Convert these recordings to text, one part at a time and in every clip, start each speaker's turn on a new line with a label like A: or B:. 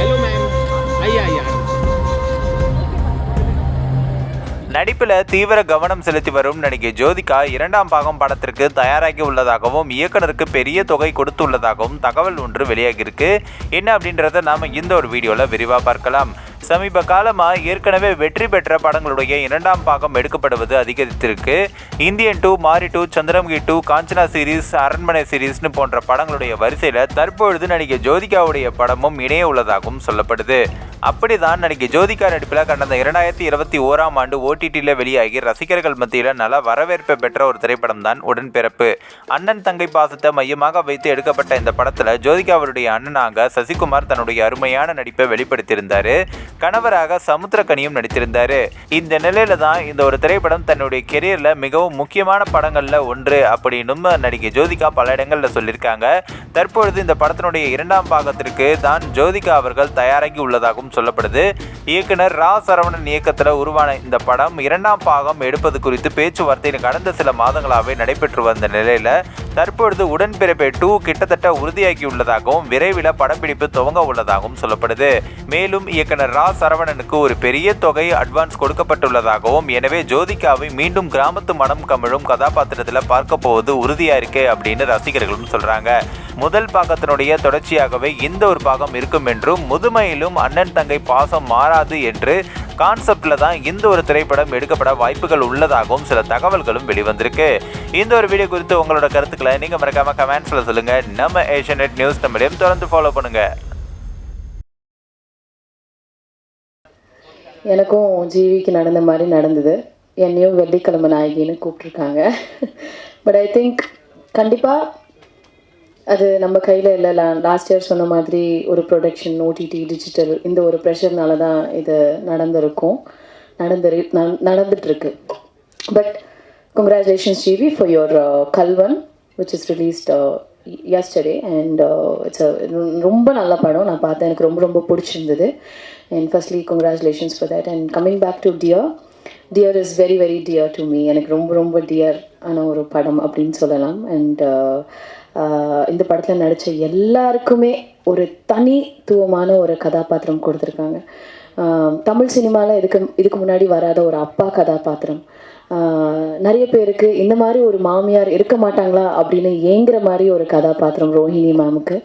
A: Hello நடிப்பில் தீவிர கவனம் செலுத்தி வரும் நடிகை ஜோதிகா இரண்டாம் பாகம் படத்திற்கு தயாராகி உள்ளதாகவும் இயக்குனருக்கு பெரிய தொகை கொடுத்துள்ளதாகவும் தகவல் ஒன்று வெளியாகியிருக்கு. என்ன அப்படின்றத நாம் இந்த ஒரு வீடியோவில் விரிவாக பார்க்கலாம். சமீப காலமாக ஏற்கனவே வெற்றி பெற்ற படங்களுடைய இரண்டாம் பாகம் எடுக்கப்படுவது அதிகரித்திருக்கு. Indian two Maari two Chandramukhi two Kanchana series Aranmanai சீரீஸ்னு போன்ற படங்களுடைய வரிசையில் தற்பொழுது நடிகை ஜோதிகாவுடைய படமும் இணைய உள்ளதாகவும் சொல்லப்படுது. அப்படிதான் நடிகை ஜோதிகா நடிப்பில் கடந்த இரண்டாயிரத்தி இருபத்தி ஓராம் ஆண்டு ஓடிடியில் வெளியாகி ரசிகர்கள் மத்தியில் நல்ல வரவேற்பை பெற்ற ஒரு திரைப்படம் தான் உடன்பிறப்பு. அண்ணன் தங்கை பாசத்தை மையமாக வைத்து எடுக்கப்பட்ட இந்த படத்தில் ஜோதிகா அவருடைய அண்ணனாக சசிகுமார் தன்னுடைய அருமையான நடிப்பை வெளிப்படுத்தியிருந்தார். கணவராக சமுத்திரக்கனியும் நடித்திருந்தாரு. இந்த நிலையில தான் இந்த ஒரு திரைப்படம் தன்னுடைய கெரியர்ல மிகவும் முக்கியமான படங்கள்ல ஒன்று அப்படின்னும் நடிகை ஜோதிகா பல இடங்கள்ல சொல்லியிருக்காங்க. தற்பொழுது இந்த படத்தினுடைய இரண்டாம் பாகத்திற்கு தான் ஜோதிகா அவர்கள் தயாராகி உள்ளதாகவும் சொல்லப்படுது. இயக்குனர் ரா. சரவணன் இயக்கத்தில் உருவான இந்த படம் இரண்டாம் பாகம் எடுப்பது குறித்து பேச்சுவார்த்தையில் கடந்த சில மாதங்களாகவே நடைபெற்று வந்த நிலையில தற்பொழுது உடன்பிறப்பை டூ கிட்டத்தட்ட உறுதியாகி உள்ளதாகவும் விரைவில் படப்பிடிப்பு துவங்க உள்ளதாகவும் சொல்லப்படுது. மேலும் இயக்குனர் ரா. சரவணனுக்கு ஒரு பெரிய தொகை அட்வான்ஸ் கொடுக்கப்பட்டுள்ளதாகவும் எனவே ஜோதிகாவை மீண்டும் கிராமத்து மனம் கமிழும் கதாபாத்திரத்தில் பார்க்க போவது உறுதியா இருக்கு அப்படின்னு ரசிகர்களும் சொல்றாங்க. முதல் பாகத்தினுடைய தொடர்ச்சியாகவே இந்த ஒரு பாகம் இருக்கும் என்றும் முதுமையிலும் அண்ணன் தங்கை பாசம் மாறாது என்று கான்செப்டில் தான் இந்த ஒரு திரைப்படம் எடுக்கப்பட வாய்ப்புகள் உள்ளதாகவும் சில தகவல்களும் வெளிவந்திருக்கு. இந்த ஒரு வீடியோ குறித்து உங்களோட கருத்துக்களை நீங்கள் மறக்காமல் கமெண்ட்ஸில் சொல்லுங்கள் நம்ம ஏஷியநெட் நியூஸ் நம்மளையும் தொடர்ந்து ஃபாலோ பண்ணுங்கள்
B: எனக்கும் ஜீவிக்கு நடந்த மாதிரி நடந்தது. என்னையும் வெள்ளிக்கிழமை நாயகின்னு கூப்பிட்ருக்காங்க பட் ஐ திங்க் கண்டிப்பாக அது நம்ம கையில் இல்லை. லாஸ்ட் இயர் சொன்ன மாதிரி ஒரு ப்ரொடக்ஷன் ஓடிடி டிஜிட்டல் இந்த ஒரு ப்ரெஷர்னால தான் இது நடந்திருக்கும். நடந்துரு நடந்துட்டுருக்கு. But congratulations GV for your uh, Kalvan which is released yesterday and it's ரொம்ப நல்ல படம். நான் பார்த்தேன். எனக்கு ரொம்ப ரொம்ப பிடிச்சிருந்தது. And firstly congratulations for that and coming back to dear dear is very very dear to me எனக்கு ரொம்ப ரொம்ப டியர் ஆன ஒரு படம் அப்படின்னு சொல்லலாம். அண்ட் uh, uh, இந்த படத்தில் நடித்த எல்லாருக்குமே ஒரு தனித்துவமான ஒரு கதாபாத்திரம் கொடுத்துருக்காங்க. தமிழ் சினிமாவில் இதுக்கு இதுக்கு முன்னாடி வராத ஒரு அப்பா கதாபாத்திரம். நிறைய பேருக்கு இந்த மாதிரி ஒரு மாமியார் இருக்க மாட்டாங்களா அப்படின்னு ஏங்குற மாதிரி ஒரு கதாபாத்திரம் ரோஹிணி மேமுக்கு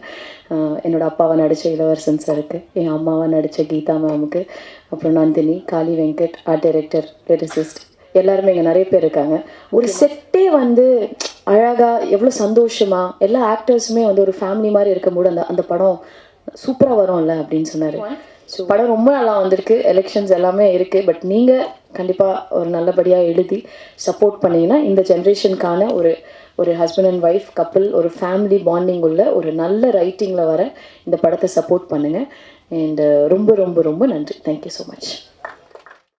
B: என்னோட அப்பாவை நடித்த இளவரசன் சாருக்கு என் அம்மாவை நடித்த கீதா மேமுக்கு அப்புறம் Nandini Kali Venkat art director lyricist எல்லாருமே இங்கே நிறைய பேர் இருக்காங்க. ஒரு செட்டே வந்து அழகாக எவ்வளோ சந்தோஷமாக எல்லா ஆக்டர்ஸுமே வந்து ஒரு ஃபேமிலி மாதிரி இருக்கும்போது அந்த அந்த படம் சூப்பராக வரும்ல அப்படின்னு சொன்னார். ஸோ படம் ரொம்ப நல்லா வந்திருக்கு. எலெக்ஷன்ஸ் எல்லாமே இருக்குது பட் நீங்கள் கண்டிப்பாக ஒரு நல்லபடியாக எழுதி சப்போர்ட் பண்ணிங்கன்னா இந்த ஜென்ரேஷனுக்கான ஒரு ஒரு ஹஸ்பண்ட் அண்ட் ஒய்ஃப் கப்பிள் ஒரு ஃபேமிலி பாண்டிங் உள்ள ஒரு நல்ல ரைட்டிங்கில் வர இந்த படத்தை சப்போர்ட் பண்ணுங்கள் அண்ட் ரொம்ப ரொம்ப ரொம்ப நன்றி. Thank you so much